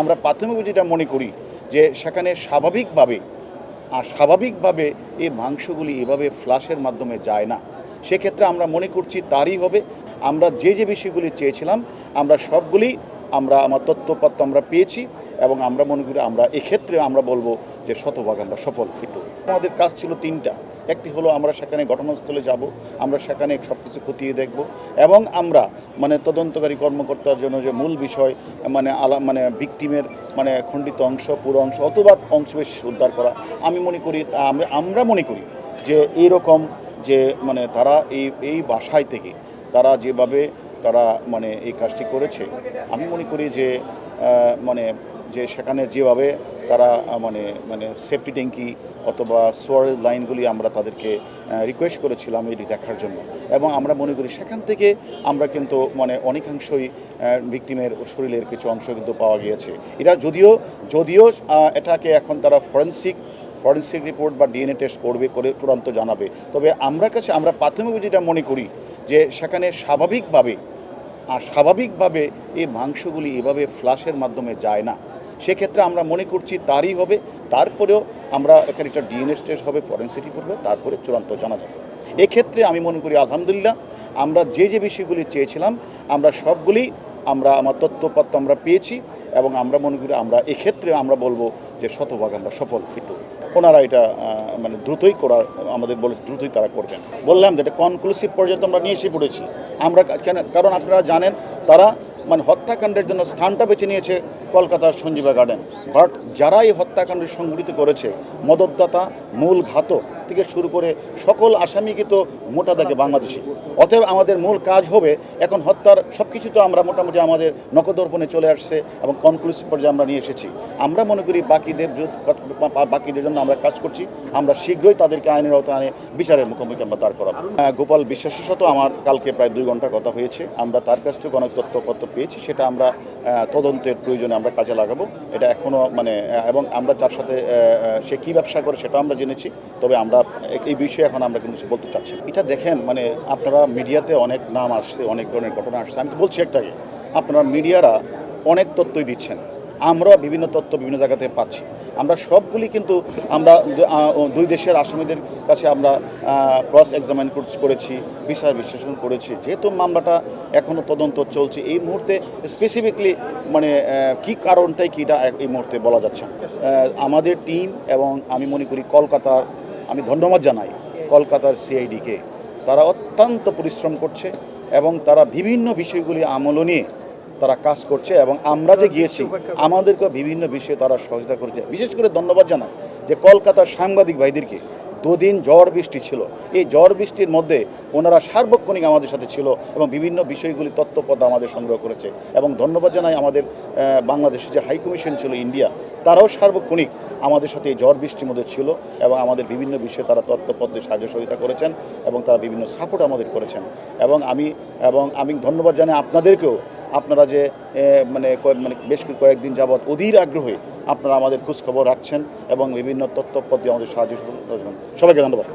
আমরা প্রাথমিক যেটা মনে করি যে সেখানে স্বাভাবিকভাবে আর স্বাভাবিকভাবে এই মাংসগুলি এভাবে ফ্লাশের মাধ্যমে যায় না। সেক্ষেত্রে আমরা মনে করছি তারই হবে। আমরা যে যে বিষয়গুলি চেয়েছিলাম, আমরা সবগুলি আমরা আমার তথ্যপত্র আমরা পেয়েছি এবং আমরা মনে করি আমরা এক্ষেত্রে আমরা বলব যে শতভাগ আমরা সফল। কিন্তু আমাদের কাজ ছিল তিনটা। একটি হলো আমরা সেখানে ঘটনাস্থলে যাব, আমরা সেখানে সব কিছু খতিয়ে দেখব এবং আমরা মানে তদন্তকারী কর্মকর্তার জন্য যে মূল বিষয় মানে আলা মানে ভিকটিমের মানে খণ্ডিত অংশ, পুরো অংশ অথবা অংশবিশেষ উদ্ধার করা, আমি মনে করি তা আমরা- আমরা মনে করি যে এইরকম যে মানে তারা এই এই বাসায় থেকে তারা যেভাবে তারা মানে এই কাজটি করেছে, আমি মনে করি যে মানে যে সেখানে যেভাবে তারা মানে মানে সেফটি ট্যাঙ্কি অথবা সোয়ারেজ লাইনগুলি আমরা তাদেরকে রিকোয়েস্ট করেছিলাম এটি দেখার জন্য। এবং আমরা মনে করি সেখান থেকে আমরা কিন্তু মানে অনেকাংশই ভিকটিমের শরীরের কিছু অংশ কিন্তু পাওয়া গিয়েছে। এরা যদিও যদিও এটাকে এখন তারা ফরেন্সিক ফরেন্সিক রিপোর্ট বা ডিএনএ টেস্ট করবে করে চূড়ান্ত জানাবে। তবে আমরা কাছে, আমরা প্রাথমিক যেটা মনে করি যে সেখানে স্বাভাবিকভাবে, আর স্বাভাবিকভাবে এই মাংসগুলি এভাবে ফ্লাশের মাধ্যমে যায় না। সেক্ষেত্রে আমরা মনে করছি তারই হবে। তারপরেও আমরা এখানে একটা ডিএনএ টেস্ট হবে ফরেন্সিক হবে, তারপরে চূড়ান্ত জানা যাবে। এক্ষেত্রে আমি মনে করি আলহামদুলিল্লাহ, আমরা যে যে বিষয়গুলি চেয়েছিলাম, আমরা সবগুলি আমরা, আমার তথ্যপত্র আমরা পেয়েছি এবং আমরা মনে করি আমরা এক্ষেত্রে আমরা বলব যে শতভাগ আমরা সফল কিন্তু। ওনারা এটা মানে দ্রুতই করার, আমাদের বলে দ্রুতই তারা করবেন। বললাম যে এটা কনক্লুসিভ পর্যন্ত আমরা নিয়ে এসে পড়েছি। আমরা কারণ আপনারা জানেন, তারা মানে হত্যাকাণ্ডের জন্য স্থানটা বেছে নিয়েছে কলকাতার সঞ্জীবা গার্ডেন। বাট যারা এই হত্যাকাণ্ড সংগঠিত করেছে, মদতদাতা, মূল ঘাতক থেকে শুরু করে সকল আসামিকে তো মোটা দাগে বাংলাদেশি। অতএব আমাদের মূল কাজ হবে এখন হত্যার সব কিছু তো আমরা মোটামুটি আমাদের নকদর্পণে চলে আসছে এবং কনক্লুসিভ পর্যায়ে আমরা নিয়ে এসেছি। আমরা মনে করি বাকিদের বাকিদের জন্য আমরা কাজ করছি। আমরা শীঘ্রই তাদেরকে আইনের আওতায় বিচারের মুখোমুখি আমরা দাঁড় করাবো। গোপাল বিশ্বাসের সাথে আমার কালকে প্রায় দুই ঘণ্টা কথা হয়েছে। আমরা তার কাছ থেকে অনেক তথ্যপত্র পেয়েছি, সেটা আমরা তদন্তের প্রয়োজনে আমরা কাজে লাগাবো। এটা এখনও মানে এবং আমরা তার সাথে সে কী ব্যবসা করে সেটা আমরা জেনেছি। তবে আমরা এই বিষয়ে এখন আমরা কিন্তু বলতে চাচ্ছি এটা দেখেন মানে আপনারা মিডিয়াতে অনেক নাম আসছে, অনেক ধরনের ঘটনা আসছে। আমি বলছি একটাকে আপনারা মিডিয়ারা অনেক তথ্যই দিচ্ছেন। আমরাও বিভিন্ন তথ্য বিভিন্ন জায়গা থেকে পাচ্ছি। আমরা সবগুলি কিন্তু আমরা দুই দেশের আসামিদের কাছে আমরা ক্রস এক্সামিন করেছি বিচার বিশ্লেষণ করেছি। যেহেতু মামলাটা এখনও তদন্ত চলছে, এই মুহূর্তে স্পেসিফিকলি মানে কি কারণটাই কিটা এই মুহূর্তে বলা যাচ্ছে আমাদের টিম এবং আমি মনে করি কলকাতার আমি ধন্যবাদ জানাই কলকাতার সিআইডিকে। তারা অত্যন্ত পরিশ্রম করছে এবং তারা বিভিন্ন বিষয়গুলি আমল নিয়ে তারা কাজ করছে এবং আমরা যে গিয়েছি আমাদেরকে বিভিন্ন বিষয়ে তারা সহযোগিতা করেছে। বিশেষ করে ধন্যবাদ জানাই যে কলকাতার সাংবাদিক ভাইদেরকে দুদিন ঝড় বৃষ্টি ছিল। এই ঝড় বৃষ্টির মধ্যে ওনারা সার্বক্ষণিক আমাদের সাথে ছিল এবং বিভিন্ন বিষয়গুলি তত্ত্বপদ আমাদের সংগ্রহ করেছে এবং ধন্যবাদ জানাই আমাদের বাংলাদেশের যে হাই কমিশন ছিল ইন্ডিয়া, তারাও সার্বক্ষণিক আমাদের সাথে এই ঝড় বৃষ্টির মধ্যে ছিল এবং আমাদের বিভিন্ন বিষয়ে তারা তথ্যপত্রে সাহায্য সহযোগিতা করেছেন এবং তারা বিভিন্ন সাপোর্ট আমাদের করেছেন। এবং আমি এবং আমি ধন্যবাদ জানাই আপনাদেরকেও আপনারা যে মানে মানে বেশ কয়েকদিন যাবৎ অধীর আগ্রহে আপনারা আমাদের খোঁজখবর রাখছেন এবং বিভিন্ন তথ্যপত্রে আমাদের সাহায্য সবাইকে ধন্যবাদ।